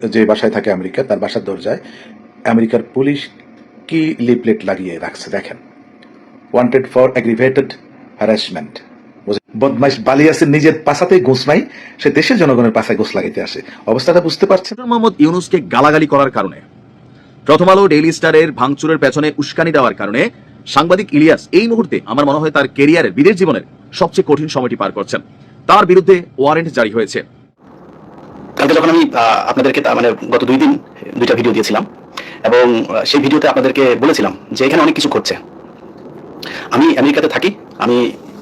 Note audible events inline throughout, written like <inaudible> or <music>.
যে বাসায় থাকে আমেরিকা, তার বাসার দরজায় আমেরিকার পুলিশ কি লিফলেট লাগিয়ে রাখছে দেখেন। ওয়ান্টেড ফর অ্যাগ্রিভেটেড হ্যারাসমেন্ট বদমাইশ নিজের পাশাতেই ঘুষ নাই, সে দেশের জনগণের পাশায় ঘুষ লাগাইতে আসে। অবস্থাটা বুঝতে ডক্টর মোহাম্মদ ইউনুসকে গালাগালি করার কারণে। প্রথম আলো, ডেইলি স্টারের ভাঙচুরের পেছনে উস্কানি দেওয়ার কারণে সাংবাদিক ইলিয়াস এই মুহূর্তে আমার মনে হয় তার কেরিয়ারের বিদেশ জীবনের সবচেয়ে কঠিন সময়টি পার করছেন। তার বিরুদ্ধে ওয়ারেন্ট জারি হয়েছে। কালকে যখন আমি আপনাদেরকে মানে গত দুই দিন দুইটা ভিডিও দিয়েছিলাম, এবং সেই ভিডিওতে আপনাদেরকে বলেছিলাম যে এখানে অনেক কিছু ঘটছে। আমি আমেরিকাতে থাকি, আমি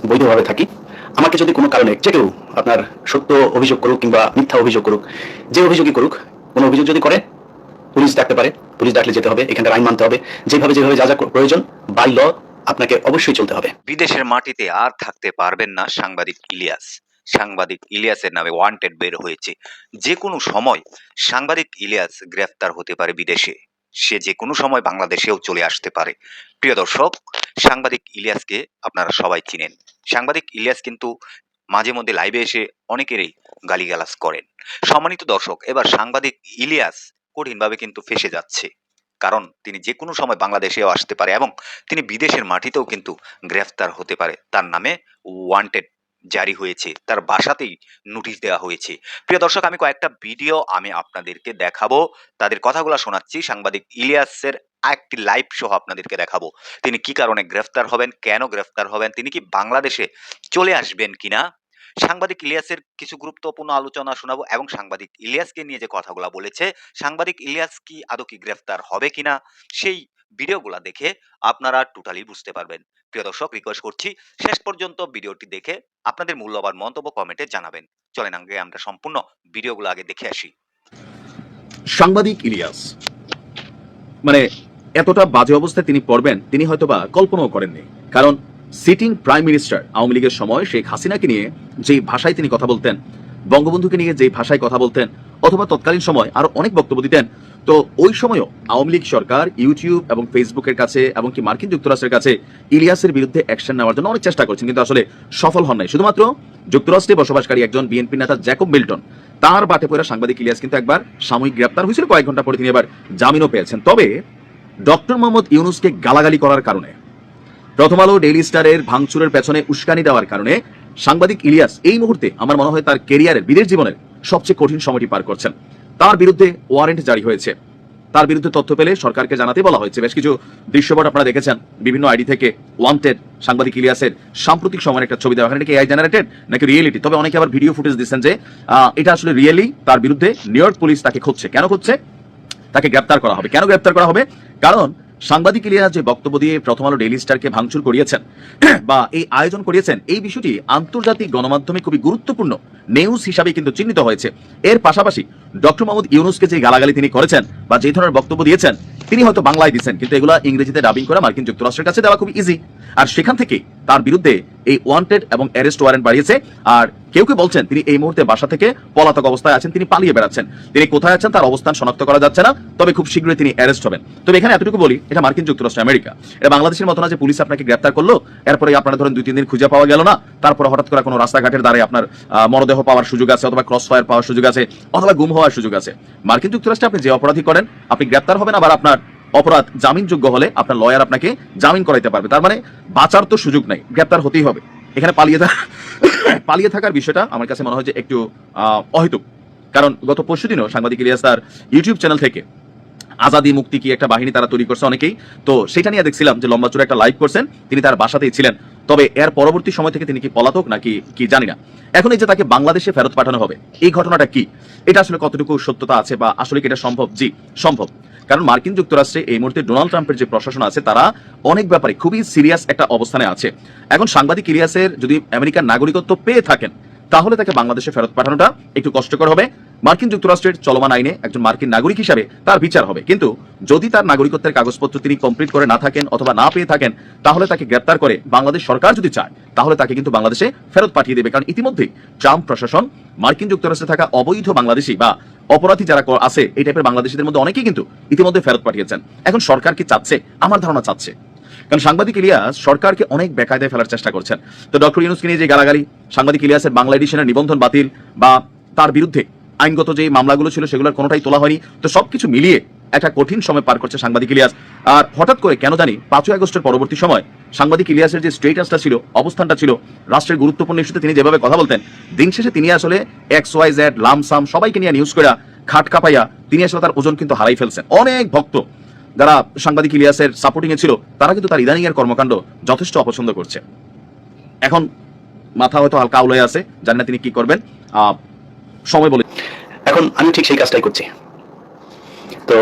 বৈধভাবে থাকি। আমাকে যদি কোনো কারণে যে কেউ আপনার সত্য অভিযোগ করুক কিংবা মিথ্যা অভিযোগ করুক, যে অভিযোগই করুক, কোনো অভিযোগ যদি করে, পুলিশ ডাকতে পারে, পুলিশ ডাকলে যেতে হবে, এখানকার আইন মানতে হবে, যেভাবে যেভাবে যা যা প্রয়োজন, বাই ল, আপনাকে অবশ্যই চলতে হবে। বিদেশের মাটিতে আর থাকতে পারবেন না সাংবাদিক ইলিয়াস। সাংবাদিক ইলিয়াসের নামে ওয়ান্টেড বের হয়েছে। যে কোনো সময় সাংবাদিক ইলিয়াস গ্রেফতার হতে পারে বিদেশে। সে যে কোনো সময় বাংলাদেশেও চলে আসতে পারে। প্রিয় দর্শক, সাংবাদিক ইলিয়াসকে আপনারা সবাই চিনেন। সাংবাদিক ইলিয়াস কিন্তু মাঝে মধ্যে লাইভে এসে অনেকেরই গালিগালাজ করেন। সম্মানিত দর্শক, এবার সাংবাদিক ইলিয়াস কঠিনভাবে কিন্তু ফেসে যাচ্ছে। কারণ তিনি যে কোনো সময় বাংলাদেশেও আসতে পারে এবং তিনি বিদেশের মাটিতেও কিন্তু গ্রেফতার হতে পারে। তার নামে ওয়ান্টেড জারি হয়েছে, তার বাসাতেই নোটিশ দেওয়া হয়েছে। প্রিয় দর্শক, আমি কয়েকটা ভিডিও আমি আপনাদেরকে দেখাবো। তাদের কথাগুলো শোনাচ্ছি। সাংবাদিক ইলিয়াসের একটি লাইভ সহ আপনাদেরকে দেখাবো। তিনি কি কারণে গ্রেফতার হবেন, কেন গ্রেফতার হবেন, তিনি কি বাংলাদেশে চলে আসবেন কিনা? সাংবাদিক ইলিয়াসের কিছু গুরুত্বপূর্ণ আলোচনা শোনাবো এবং সাংবাদিক ইলিয়াসকে নিয়ে যে কথাগুলো বলেছে, সাংবাদিক ইলিয়াস কি আদৌ কি গ্রেফতার হবে কিনা, সেই ভিডিওগুলো দেখে আপনারা টোটালি বুঝতে পারবেন। প্রিয় দর্শক রিকোয়েস্ট করছি শেষ পর্যন্ত ভিডিওটি দেখে আপনাদের মূল্যবান মন্তব্য কমেন্টে জানাবেন। চলেন আগে আমরা সম্পূর্ণ ভিডিওগুলো আগে দেখে আসি। সাংবাদিক ইলিয়াস। মানে এতটা বাজে অবস্থায় তিনি পড়বেন, তিনি হয়তোবা কল্পনাও করেননি। কারণ সিটিং প্রাইম মিনিস্টার আওয়ামী লীগের সময় শেখ হাসিনাকে নিয়ে যেই ভাষায় তিনি কথা বলতেন, বঙ্গবন্ধুকে নিয়ে যেই ভাষায় কথা বলতেন, অথবা তৎকালীন সময় আরও অনেক বক্তব্য দিতেন তো ওই সময়ও আওয়ামী লীগ সরকার ইউটিউব এবং ফেসবুকের কাছে এবং মার্কিন যুক্তরাষ্ট্রের কাছে ইলিয়াসের বিরুদ্ধে অ্যাকশন নেওয়ার জন্য অনেক চেষ্টা করছেন, কিন্তু আসলে সফল হন নাই। শুধুমাত্র যুক্তরাষ্ট্রে বসবাসকারী একজন বিএনপি নেতা জ্যাকব মিল্টন। তার বাটে পড়া সাংবাদিক ইলিয়াস কিন্তু একবার সাময়িক গ্রেপ্তার হয়েছিল কয়েক ঘণ্টা পরে তিনি এবার জামিনও পেয়েছেন। তবে ডক্টর মোহাম্মদ ইউনুসকে গালাগালি করার কারণে, প্রথম আলো ডেইলি স্টারের ভাঙচুরের পেছনে উস্কানি দেওয়ার কারণে সাংবাদিক ইলিয়াস এই মুহূর্তে আমার মনে হয় তার কেরিয়ারের বিদেশ জীবনের সবচেয়ে কঠিন সময়টি পার করছেন। তার বিরুদ্ধে ওয়ারেন্ট জারি হয়েছে। তার বিরুদ্ধে তথ্য পেলে সরকারকে জানাতে বলা হয়েছে। বেশ কিছু দৃশ্যপট আপনারা দেখেছেন। বিভিন্ন আইডি থেকে ওয়ান্টেড সাংবাদিক ইলিয়াসের সাম্প্রতিক সময়ের একটা ছবি দেওয়া নাকি এআই জেনারেটেড নাকি রিয়েলিটি তবে অনেকে আবার ভিডিও ফুটেজ দিচ্ছেন যে এটা আসলে রিয়েলি তার বিরুদ্ধে নিউ ইয়র্ক পুলিশ তাকে খুঁজছে। কেন খুঁজছে? তাকে গ্রেপ্তার করা হবে। কেন গ্রেপ্তার করা হবে? কারণ সাংবাদিক ইলিয়াস যে বক্তব্য দিয়ে প্রথম আলো ডেইলি স্টারকে ভাঙচুর করিয়েছেন, <clears throat> বা এই আয়োজন করিয়েছেন, এই বিষয়টি আন্তর্জাতিক গণমাধ্যমে খুবই গুরুত্বপূর্ণ নিউজ হিসাবে কিন্তু চিহ্নিত হয়েছে। এর পাশাপাশি ডক্টর মোহাম্মদ ইউনুসকে যে গালাগালি তিনি করেছেন, বা যে ধরনের বক্তব্য দিয়েছেন তিনি হয়তো বাংলায় দিচ্ছেন, কিন্তু এগুলো ইংরেজিতে ডাবিং করে মার্কিন যুক্তরাষ্ট্রের কাছে দেওয়া খুব ইজি আর সেখান থেকে তার বিরুদ্ধে এই ওয়ান্টেড এবং অ্যারেস্ট ওয়ারেন্ট বাড়িয়েছে, আর কেউ কেউ বলছেন তিনি এই মুহূর্তে বাসা থেকে পলাতক অবস্থায় আছেন, তিনি পালিয়ে বেড়াচ্ছেন। তিনি কোথায় আছেন, তার অবস্থান শনাক্ত করা যাচ্ছে না, তবে খুব শীঘ্রই তিনি অ্যারেস্ট হবেন। তবে এখানে এতটুকু বলি, এটা মার্কিন যুক্তরাষ্ট্র, আমেরিকা। এটা বাংলাদেশের মতো না যে পুলিশ আপনাকে গ্রেপ্তার করল, এরপরে আপনারা ধরেন দুই তিন দিন খুঁজে পাওয়া গেল না, তারপরে হঠাৎ করে কোনো রাস্তাঘাটের দ্বারে আপনার মরদেহ পাওয়ার সুযোগ আছে, অথবা ক্রস ফায়ার পাওয়ার সুযোগ আছে, অথবা গুম হওয়ার সুযোগ আছে। মার্কিন যুক্তরাষ্ট্রে আপনি যে অপরাধী করেন, আপনি গ্রেপ্তার হবেন, আবার আপনার অপরাধ জামিনযোগ্য হলে আপনার লয়ার আপনাকে জামিন করাইতে পারবে। তার মানে বাঁচার তো সুযোগ নাই, গ্রেপ্তার হতেই হবে। এখানে পালিয়ে থাকা <coughs> পালিয়ে থাকার বিষয়টা আমার কাছে মনে হয় যে একটু অহেতুক। কারণ গত পরশু দিনও সাংবাদিক ইলিয়াস তার ইউটিউব চ্যানেল থেকে আজাদি মুক্তি কি একটা বাহিনী তারা তৈরি করছে অনেকেই, তো সেটা নিয়ে দেখছিলাম যে লম্বা চূড়া একটা লাইভ করছেন, তিনি তার বাসাতেই ছিলেন। তবে এর পরবর্তী সময় থেকে তিনি কি পলাতক নাকি কি জানি না। এখন এই যে তাকে বাংলাদেশে ফেরত পাঠানো হবে, এই ঘটনাটা কি? এটা আসলে কতটুকু সত্যতা আছে বা আসলে কি এটা সম্ভব? জি, সম্ভব। কারণ মার্কিন যুক্তরাষ্ট্রে এই মুহূর্তে ডোনাল্ড ট্রাম্পের যে প্রশাসন আছে, তারা অনেক ব্যাপারে খুবই সিরিয়াস একটা অবস্থানে আছে। এখন সাংবাদিক ইলিয়াসের যদি আমেরিকার নাগরিকত্ব পেয়ে থাকেন, তাহলে তাকে বাংলাদেশে ফেরত পাঠানোটা একটু কষ্টকর হবে। মার্কিন যুক্তরাষ্ট্রের চলমান আইনে একজন মার্কিন নাগরিক হিসাবে তার বিচার হবে। কিন্তু যদি তার নাগরিকত্বের কাগজপত্র তিনি কমপ্লিট করে না থাকেন অথবা না পেয়ে থাকেন, তাহলে তাকে গ্রেপ্তার করে বাংলাদেশ সরকার যদি চায়, তাহলে তাকে কিন্তু বাংলাদেশে ফেরত পাঠিয়ে দেবে। কারণ ইতিমধ্যেই ট্রাম্প প্রশাসন মার্কিন যুক্তরাষ্ট্রে থাকা অবৈধ বাংলাদেশি বা অপরাধী যারা আছে, এই টাইপের বাংলাদেশিদের মধ্যে অনেকেই কিন্তু ইতিমধ্যে ফেরত পাঠিয়েছেন। এখন সরকার কি চাচ্ছে? আমার ধারণা চাচ্ছে। কারণ সাংবাদিক ইলিয়াস সরকারকে অনেক বেকায়দায় ফেলার চেষ্টা করছেন। তো ডক্টর ইউনুসকে নিয়ে যে গালাগালি, সাংবাদিক ইলিয়াসের বাংলা এডিশনের নিবন্ধন বাতিল বা তার বিরুদ্ধে আইনগত যে মামলাগুলো ছিল সেগুলোর কোনোটাই তোলা হয়নি। তো সবকিছু মিলিয়ে একটা কঠিন সময় পার করছে সাংবাদিক ইলিয়াস। আর হঠাৎ করে কেন জানি পাঁচই আগস্টের পরবর্তী সময় সাংবাদিক ইলিয়াসের যে স্টেটাসটা ছিল, অবস্থানটা ছিল, রাষ্ট্রের গুরুত্বপূর্ণ ইস্যুতে তিনি যেভাবে কথা বলতেন, দিন শেষে তিনি আসলে এক্স ওয়াই জেড, লামসাম সবাইকে নিয়ে নিউজ করে খাট কাপাইয়া তিনি আসলে তার ওজন কিন্তু হারাই ফেলছেন। অনেক ভক্ত যারা সাংবাদিক ইলিয়াসের সাপোর্টিং এ ছিল, তারা কিন্তু তার ইদানিং এর কর্মকাণ্ড যথেষ্ট অপছন্দ করছে। এখন মাথা হয়তো হালকা আউলে আছে, জানি না তিনি কি করবেন। সময় বলে এখন আমি ঠিক সেই কাজটাই করছি। তো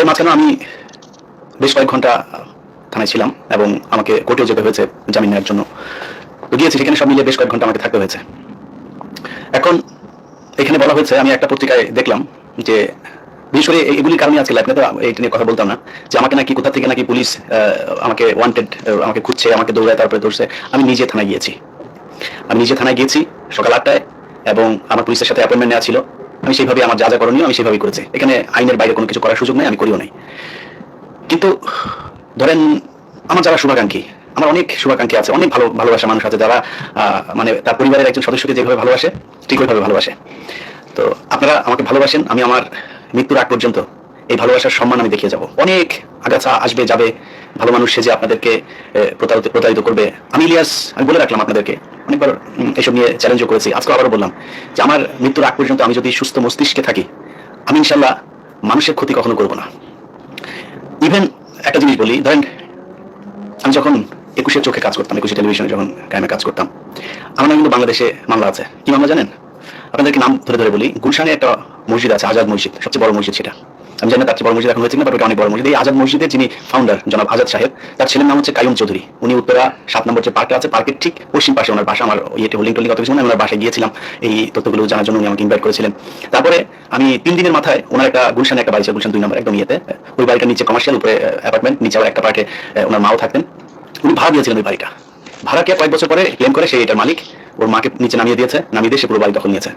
এর মাঝখানে আমি বেশ কয়েক ঘণ্টা থানায় ছিলাম এবং আমাকে কোর্টেও যেতে হয়েছে জামিন নেওয়ার জন্য। তো গিয়েছি, সেখানে সব মিলিয়ে বেশ কয়েক ঘণ্টা আমাকে থাকতে হয়েছে। এখন এখানে বলা হয়েছে, আমি একটা পত্রিকায় দেখলাম যে বিশেষ করে এগুলির কারণে আজকে লাইফে তো এইটা নিয়ে কথা বলতাম না, যে আমাকে নাকি কোথা থেকে নাকি পুলিশ আমাকে ওয়ান্টেড আমাকে খুঁজছে, আমাকে দৌড়ায়, তারপরে ধরছে। আমি নিজে থানায় গিয়েছি। আমি নিজে থানায় গিয়েছি সকাল আটটায় এবং আমার পুলিশের সাথে অ্যাপয়েন্টমেন্ট নেওয়া ছিল। আমি সেইভাবে আমার যা যা করণীয় আমি সেইভাবেই করেছি। এখানে আইনের বাইরে কোনো কিছু করার সুযোগ নেই, আমি করিও নাই। কিন্তু, ধরেন, আমার যারা শুভাকাঙ্ক্ষী, আমার অনেক শুভাকাঙ্ক্ষী আছে, অনেক ভালো, ভালোবাসা মানুষ আছে যারা মানে তার পরিবারের একজন সদস্যকে যেভাবে ভালোবাসে, ঠিক ওইভাবে ভালোবাসে। তো আপনারা আমাকে ভালোবাসেন, আমি আমার মৃত্যুর আগ পর্যন্ত এই ভালোবাসার সম্মান আমি দেখিয়ে যাব। অনেক আগাছা আসবে, যাবে ভালো মানুষ সেজে আপনাদেরকে প্রতারিত প্রতারিত করবে। আমি ইলিয়াস, আমি বলে রাখলাম আপনাদেরকে, অনেকবার এসব নিয়ে চ্যালেঞ্জও করেছি। আজকে আবারও বললাম যে আমার মৃত্যুর আগ পর্যন্ত আমি যদি সুস্থ মস্তিষ্কে থাকি, আমি ইনশাল্লাহ মানুষের ক্ষতি কখনো করব না। ইভেন একটা জিনিস বলি, ধরেন, আমি যখন একুশের চোখে কাজ করতাম, একুশে টেলিভিশনে যখন কায়েমে কাজ করতাম, আমার নাম কিন্তু বাংলাদেশে মামলা আছে। কি মামলা জানেন? আপনাদেরকে নাম ধরে ধরে বলি, গুলশানে একটা মসজিদ আছে, আজাদ মসজিদ, সবচেয়ে বড় মসজিদ সেটা। আমি জানি তার চেয়ে বড় মসজিদ এখন হয়েছে কিনা বাট অনেক বড় মসজিদ। এই আজাদ মসজিদের যিনি ফাউন্ডার জনাব আজাদ সাহেব তার ছেলের নাম হচ্ছে কায়ুম চৌধুরী। উনি উত্তরা সাত নম্বর যে পার্কে আছে পার্কের ঠিক পশ্চিম পাশে ওনার বাসা। আমার ইয়েতে হোল্ডিং টোলিং অত কিছু না, আমি ওনার বাসায় গিয়েছিলাম এই তথ্যগুলো জানার জন্য উনি আমাকে ইনভাইট করেছিলেন। তারপরে আমি তিন দিনের মাথায় ওনার একটা গুলশানে একটা বাড়ি ছিল গুলশান দুই নম্বর একদম ইয়েতে ওই বাড়িটার নিচে কমার্শিয়াল উপরে অ্যাপার্টমেন্ট নিচে আবার একটা পার্কে ওনার মাও থাকতেন। উনি ভাড়া দিয়েছিলেন ওই বাড়িটা। ভাড়া কে কয়েক বছর পরে ক্লেম করে সেই এটার মালিক। ওর মাকে নিচে নামিয়ে দিয়েছে, নামিয়ে দিয়ে সে পুরো বাড়ি দখল নিয়েছে।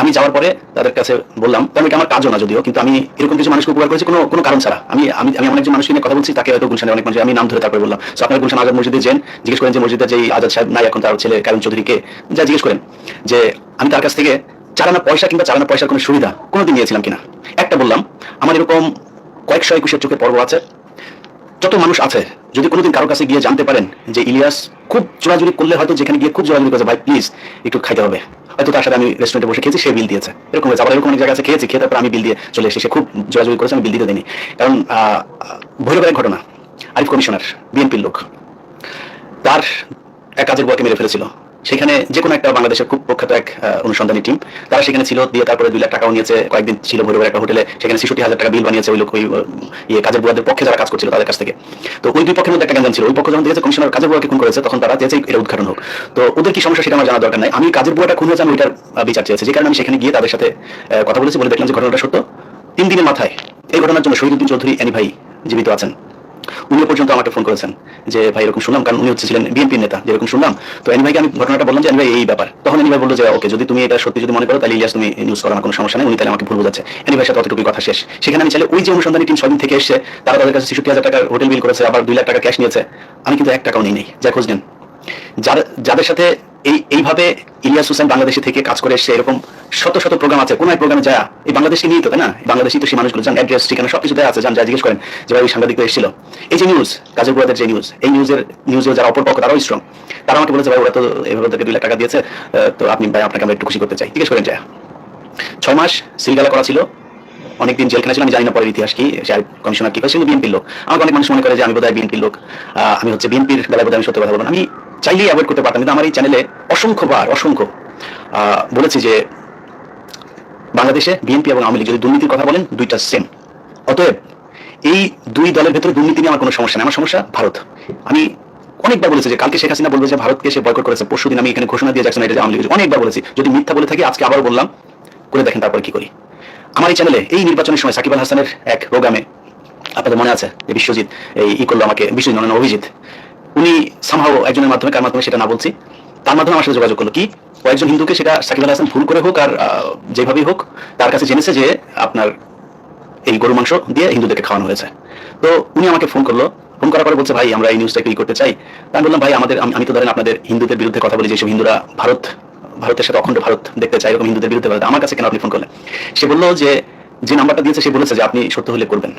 আমি যাওয়ার পরে তাদের কাছে বললাম তেমন এটা আমার কাজও না যদিও, কিন্তু আমি এরকম কিছু মানুষকে উপকার করেছি, কোনো কোনো কারণ ছাড়া। আমি আমি একজন মানুষকে নিয়ে কথা বলছি, তাকে হয়তো গুলশানে অনেক মানুষ আমি নাম ধরে তারপরে বললাম তো আপনার গুলশান আজাদ মসজিদে যেন, জিজ্ঞেস করেন যে মসজিদে যে আজাদ সাহেব নাই এখন তার ছেলে কারণ চৌধুরীকে, যা জিজ্ঞেস করেন যে আমি তার কাছ থেকে চারানা পয়সা কিংবা চারানা পয়সার কোনো সুবিধা কোনোদিন নিয়েছিলাম কিনা? একটা বললাম, আমার এরকম কয়েকশো একুশের চোখে পর্ব আছে যত মানুষ আছে, যদি কোনোদিন কারও কাছে গিয়ে জানতে পারেন যে ইলিয়াস খুব জোড়াজুড়ি করলে হয়তো যেখানে গিয়ে খুব জোড়াজুড়ি করেছে, ভাই প্লিজ একটু খাইতে হবে। হয়তো তার সাথে আমি রেস্টুরেন্টে বসে খেয়েছি, সে বিল দিয়েছে। এরকম হয়েছে। আবার এরকম অনেক জায়গা আছে, খেয়েছি, খেয়ে তারপর আমি বিল দিয়ে চলে এসেছি। সে খুব জোড়াজুড়ি করেছে, আমি বিল দিতে দিইনি। কারণ ভৈরবের ঘটনা। আরিফ কমিশনার, বিএনপির লোক। তার এক কাজের বয়কে মেরে ফেলেছিল। সেখানে যে কোনো একটা বাংলাদেশের খুব প্রখ্যাত এক অনুসন্ধানী টিম তারা সেখানে ছিল, দিয়ে তারপরে দুই লাখ টাকাও নিয়েছে। কয়েকদিন ছিল ভৈরবের একটা হোটেলে। সেখানে ছেষট্টি হাজার টাকা বিল বানিয়েছে ওই লোক, ওই ইয়ে কাজের বুয়াদের পক্ষে যারা কাজ করছিল তাদের কাছ থেকে। তো ওই দুই পক্ষের মধ্যে একটা গ্যাঞ্জাম ছিল। ওই পক্ষ যখন দিয়েছে কমিশনার কাজের বুয়াকে খুন করেছে, তখন তারা চেয়েছে এটা উদ্ঘাটন হোক। তো ওদের কি সমস্যা সেটা আমার জানা দরকার নাই। আমি কাজের বুয়াটা খুন হয়েছে, আমি ওইটার বিচার চেয়েছি। যে কারণে আমি সেখানে গিয়ে তাদের সাথে কথা বলেছি বলে দেখলাম যে ঘটনাটা সত্য। তিন দিনের মাথায় এই ঘটনার জন্য শহীদুদ্দিন চৌধুরী, এনি ভাই জীবিত আছেন। উনিও পর্যন্ত আমাকে ফোন করেছেন যে, ভাই, এরকম শুনলাম। কারণ উনি হচ্ছে ছিলেন বিএনপির নেতা যেরকম শুনলাম। তো এনি ভাইকে আমি ঘটনাটা বললাম যে এনি ভাই এই ব্যাপার। তখন এনি ভাই বলল যে ওকে যদি তুমি এটা সত্যি যদি মনে করো, তাহলে ইলিয়াস, তুমি নিউজ করার কোনো সমস্যা নেই। উনি তাহলে আমাকে ভুল বোঝাচ্ছে। এনি ভাইয়ের সাথে অতটুকুই কথা শেষ। সেখানে আমি চাইলে ওই যে অনুসন্ধানী টিম ছদিন থেকে এসে তারা তাদের কাছে ছেষট্টি হাজার টাকার হোটেল বিল করেছে, আবার দুই লাখ টাকা ক্যাশ নিয়েছে। আমি কিন্তু এক টাকাও নিই, নেই। যা খোঁজ নেন। যাদের সাথে এই, এইভাবে ইলিয়াস হোসেন বাংলাদেশে থেকে কাজ করে এসছে এরকম শত শত প্রোগ্রাম আছে। কোন এক প্রোগ্রামে যায়? এই বাংলাদেশকে নিয়ে তো, তাই না? বাংলাদেশি তো সেই মানুষগুলো যান অ্যাড্রেস ঠিকানা, সবকিছু দেওয়া আছে। যান যা জিজ্ঞেস করেন যে ওই সাংবাদিকরা এসেছিল। এই যে নিউজ কাজের বুড়াদের যে নিউজ এই নিউজের নিউজের যারা অপর পক্ষ তারাও স্ট্রং তারা আমাকে বলেছে, ভাই, ওরা তো এভাবে ওদেরকে দুই লাখ টাকা দিয়েছে। তো আপনি, ভাই, আপনাকে আমরা একটু খুশি করতে চাই। জিজ্ঞেস করেন যায় ছয় মাস সিলগালা করা ছিল। অনেকদিন জেলখানা ছিল আমি জানি না পরের ইতিহাস কি। কমিশনার কি? ছিল বিএনপির লোক। আমাকে অনেক মানুষ মনে করে যে আমি বোধহয় বিএনপির লোক। আমি হচ্ছে বিএনপির বেলায় বোধহয় আমি সত্যি কথা বলব আমি চাইলেই অ্যাভয়েড করতে পারতাম, কিন্তু আমার এই চ্যানেলে অসংখ্যবার, অসংখ্য বলেছি যে বাংলাদেশে বিএনপি এবং আওয়ামী লীগ যদি দুর্নীতির কথা বলেন, দুইটা সেম অতএব এই দুই দলের ভেতরে দুর্নীতি নিয়ে আমার কোনো সমস্যা নেই। আমার সমস্যা ভারত। আমি অনেকবার বলেছি যে, কালকে শেখ হাসিনা বলবে যে, ভারতকে সে বয়কট করেছে, পরশু দিন আমি এখানে ঘোষণা দিয়ে যাচ্ছি না, এটা যে আওয়ামী লীগ অনেকবার বলেছি। যদি মিথ্যা বলে থাকি, আজকে আবার বললাম, করে দেখেন তারপর কি করি। আমার এই চ্যানেলে এই নির্বাচনের সময় সাকিব আল হাসানের এক প্রোগ্রামে আপনাদের মনে আছে, যে বিশ্বজিৎ, এই ই করল আমাকে, বিশ্বজিৎ অভিজিৎ। উনি সামহাও একজনের মাধ্যমে কার মাধ্যমে সেটা না বলছি, তার মাধ্যমে আমার সাথে যোগাযোগ করল কি কয়েকজন হিন্দুকে সেটা সাকিব আল হাসান ভুল করে হোক আর যেভাবেই হোক, তার কাছে জেনেছে যে আপনার এই গরু মাংস দিয়ে হিন্দুদেরকে খাওয়ানো হয়েছে। তো উনি আমাকে ফোন করল, ফোন করার পরে বলছে, ভাই, আমরা এই নিউজটা কি করতে চাই। আমি বললাম, ভাই, আমাদের, আমি আমি তো ধরেন আপনাদের হিন্দুদের বিরুদ্ধে কথা বলি, যেসব হিন্দুরা ভারত, ভারতের সাথে অখণ্ড ভারত দেখতে চাই এরকম হিন্দুদের বিরুদ্ধে আমার কাছে কেন আপনি ফোন করলেন? সে বলল যে যে নাম্বারটা দিয়েছে, সে বলেছে যে, আপনি সত্য হলে করবেন।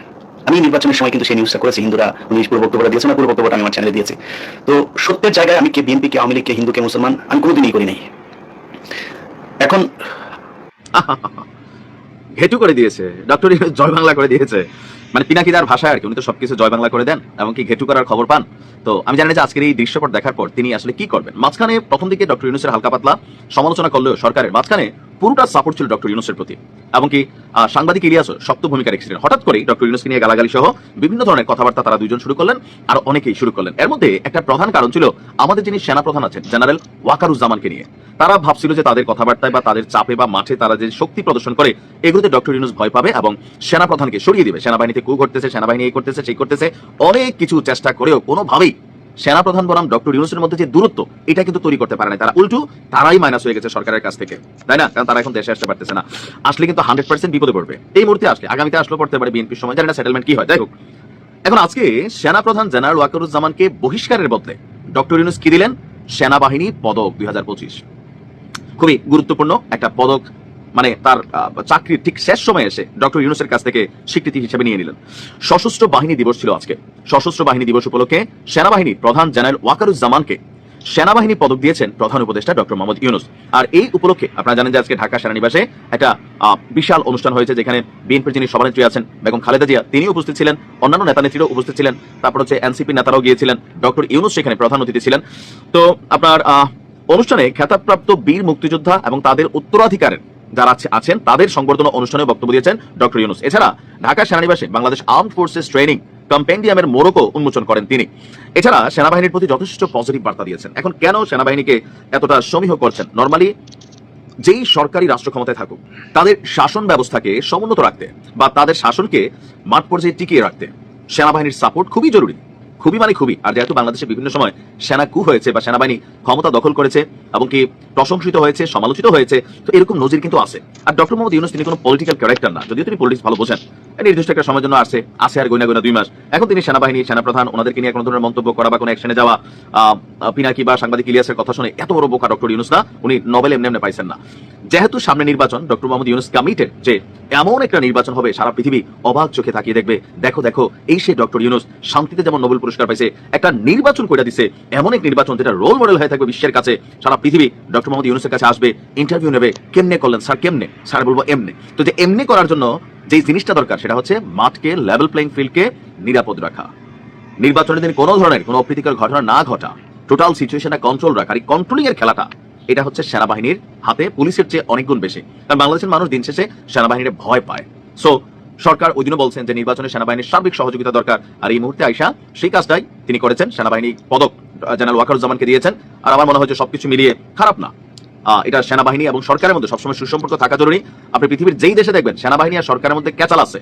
আমি নির্বাচনের সময় কিন্তু সেই নিউজটা করেছি। হিন্দুরা উনি পুরো বক্তব্যটা দিয়েছেন না পুরো বক্তব্যটা আমি আমার চ্যানেলে দিয়েছি। তো সত্যের জায়গায় আমি কে বিএনপি কে, আওয়ামী লীগ কে, হিন্দু কে, মুসলমান, আমি কোনোদিনই করি নাই। এখন <laughs> ঘেটু করে দিয়েছে। ডক্টর জয় বাংলা করে দিয়েছে। মানে পিনাকিদার ভাষায় আর কি উনি তো সবকিছু জয় বাংলা করে দেন এমনকি ঘেটু করার খবর পান। তো আমি জানি যে আজকের এই দৃশ্যপট দেখার পর তিনি আসলে কি করবেন। মাঝখানে প্রথম দিকে ডক্টর ইউনুসের হালকা পাতলা সমালোচনা করলেও সরকারের। মাঝখানে পুরোটা সাপোর্ট ছিল ডক্টর ইউনুসের প্রতি। এমনকি সাংবাদিক ইলিয়াসও শক্ত ভূমিকা রেখেছিলেন। হঠাৎ করেই ডক্টর ইউনুসকে নিয়ে গালাগালি সহ বিভিন্ন ধরনের কথাবার্তা তারা দুজন শুরু করলেন, আর অনেকেই শুরু করলেন। এর মধ্যে একটা প্রধান কারণ ছিল আমাদের যিনি সেনাপ্রধান আছেন, জেনারেল ওয়াকারুজ্জামানকে নিয়ে। তারা ভাবছিল যে তাদের কথাবার্তায় বা তাদের চাপে বা মাঠে তারা যে শক্তি প্রদর্শন করে, এগুলোতে ডক্টর ইউনুস ভয় পাবে এবং সেনাপ্রধানকে সরিয়ে দিবে। সেনাবাহিনীতে কু ঘটতেছে, সেনাবাহিনী এই করতেছে, সেই করতেছে। অনেক কিছু চেষ্টা করেও কোনোভাবেই সেনাপ্রধান বনাম ডক্টর ইউনুসের মধ্যে যে দূরত্ব, এটা কিন্তু তৈরি করতে পারে না তারা উল্টো, তারাই মাইনাস হয়ে গেছে সরকারের কাছ থেকে। তাই না? কারণ তারা এখন দেশে আসতে পারতেছে না। আসলে কিন্তু হান্ড্রেড পার্সেন্ট বিপদে পড়বে। এই মুহূর্তে আসলে, আগামীতে আসলে পড়তে পারে বিএনপির সময়। জানি না সেটেলমেন্ট কি হয়। যাই হোক। এখন আজকে সেনাপ্রধান জেনারেল ওয়াকারুজ্জামানকে বহিষ্কারের বদলে ডক্টর ইউনুস কি দিলেন? সেনাবাহিনী পদক দুই হাজার পঁচিশ। খুবই গুরুত্বপূর্ণ একটা পদক মানে তার চাকরির ঠিক শেষ সময়ে এসে ডক্টর ইউনুসের কাছ থেকে স্বীকৃতি হিসেবে নিয়ে নিলেন। সশস্ত্র বাহিনী দিবস ছিল আজকে। সশস্ত্র বাহিনী দিবস উপলক্ষে সেনাবাহিনীর প্রধান জেনারেল ওয়াকারুজ্জামানকে সেনাবাহিনী পদক দিয়েছেন প্রধান উপদেষ্টা ডক্টর মোহাম্মদ ইউনুস। আর এই উপলক্ষে আপনারা জানেন যে আজকে ঢাকা সেনানিবাসে একটা বিশাল অনুষ্ঠান হয়েছে যেখানে বিএনপির যিনি সভানেত্রী আছেন, বেগম খালেদা জিয়া, তিনি উপস্থিত ছিলেন, অন্যান্য নেতা নেত্রীরাও উপস্থিত ছিলেন, তারপর হচ্ছে এনসিপি নেতারাও গিয়েছিলেন, ডক্টর ইউনুস সেখানে প্রধান অতিথি ছিলেন। তো আপনার অনুষ্ঠানে খেতাবপ্রাপ্ত বীর মুক্তিযোদ্ধা এবং তাদের উত্তরাধিকারের যারা আছেন, তাদের সংবর্ধনা অনুষ্ঠানে বক্তব্য দিয়েছেন ডক্টর ইউনুস। এছাড়া ঢাকা সেনানিবাসে বাংলাদেশ আর্ম ফোর্সেস ট্রেনিং কম্পেন্ডিয়ামের মোড়কও উন্মোচন করেন তিনি। এছাড়া সেনাবাহিনীর প্রতি যথেষ্ট পজিটিভ বার্তা দিয়েছেন। এখন কেন সেনাবাহিনীকে এতটা সমীহ করছেন? নর্মালি যেই সরকারি রাষ্ট্র ক্ষমতায় থাকুক, তাদের শাসন ব্যবস্থাকে সমুন্নত রাখতে বা তাদের শাসনকে মাঠ পর্যায়ে টিকিয়ে রাখতে সেনাবাহিনীর সাপোর্ট খুবই জরুরি। খুবই মানে খুবই। আর যেহেতু বাংলাদেশে বিভিন্ন সময় সেনা কু হয়েছে বা সেনাবাহিনী ক্ষমতা দখল করেছে, এবং কি প্রশংসিত হয়েছে, সমালোচিত হয়েছে, তো এরকম নজির কিন্তু আছে। আর ডক্টর মোহাম্মদ ইউনুস, তিনি কোনো পলিটিক্যাল ক্যারেক্টার না। যদিও তিনি পলিটিক্স ভালো বোঝেন নির্দিষ্ট একটা সময়ের জন্য আসে আসে আর গইনা গইনা দুই মাস। এখন তিনি সেনাবাহিনী, সেনাপ্রধান, ওনাদেরকে নিয়ে কোনো ধরনের মন্তব্য করা বা কোনো অ্যাকশনে যাওয়া পিনাকি বা সাংবাদিক ইলিয়াসের কথা শুনে এত বড় বোকা ডক্টর ইউনুস না, উনি নোবেল এমনি এমনি পাইছেন না। যেহেতু সামনে নির্বাচন, ডক্টর মোহাম্মদ ইউনুস কমিটেড যে এমন একটা নির্বাচন হবে, সারা পৃথিবী অবাক চোখে তাকিয়ে দেখবে। দেখো দেখো, এই সে ডক্টর ইউনুস শান্তিতে যেমন নোবেল পুরস্কার পাইছে, একটা নির্বাচন করে দিছে, এমন এক নির্বাচন যেটা রোল মডেল হয়ে থাকবে বিশ্বের কাছে। সারা পৃথিবী ডক্টর মোহাম্মদ ইউনুসের কাছে আসবে ইন্টারভিউ নেবে, কেমনে করলেন স্যার, কেমনে? স্যার বলব এমনে। তো যে এমনি করার জন্য যে জিনিসটা দরকার, সেটা হচ্ছে মাঠকে লেভেল প্লেইং ফিল্ডকে নিরাপদ রাখা। নির্বাচনের দিন কোনো ধরনের কোনো অপ্রীতিকর ঘটনা না ঘটা টোটাল সিচুয়েশনে কন্ট্রোল রাখা, আর কন্ট্রোলিং এর খেলাটা, এটা হচ্ছে সেনাবাহিনীর হাতে পুলিশের চেয়ে অনেক গুণ বেশি। কারণ বাংলাদেশের মানুষ দিন শেষে সেনাবাহিনীর ভয় পায়। সো সরকার ওই বলছেন যে নির্বাচনে সেনাবাহিনীর সার্বিক সহযোগিতা দরকার। আর এই মুহূর্তে আইসা সেই কাজটাই তিনি করেছেন। সেনাবাহিনী পদক জেনারেল ওয়াকারুজ্জামানকে দিয়েছেন। আর আমার মনে হয় যে সবকিছু মিলিয়ে খারাপ না। এটা সেনাবাহিনী এবং সরকারের মধ্যে সবসময় সুসম্পর্ক থাকা জরুরি। আপনি পৃথিবীর যেই দেশে দেখবেন, সেনাবাহিনী আর সরকারের মধ্যে ক্যাচাল আছে।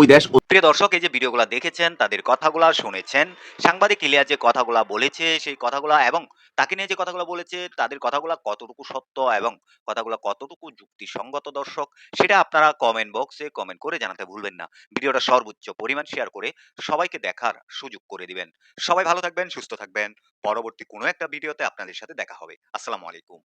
ওই দেশ প্রিয় দর্শক, এই যে ভিডিওগুলো দেখেছেন, তাদের কথাগুলো শুনেছেন, সাংবাদিক ইলিয়াস যে কথাগুলো বলেছে, সেই কথাগুলো এবং তাকে নিয়ে যে কথাগুলো বলেছে, তাদের কথাগুলো কতটুকু সত্য এবং কথাগুলো কতটুকু যুক্তিসঙ্গত দর্শক, সেটা আপনারা কমেন্ট বক্সে কমেন্ট করে জানাতে ভুলবেন না। ভিডিওটা সর্বোচ্চ পরিমাণ শেয়ার করে সবাইকে দেখার সুযোগ করে দিবেন। সবাই ভালো থাকবেন, সুস্থ থাকবেন। পরবর্তী কোনো একটা ভিডিওতে আপনাদের সাথে দেখা হবে। আসসালামু আলাইকুম।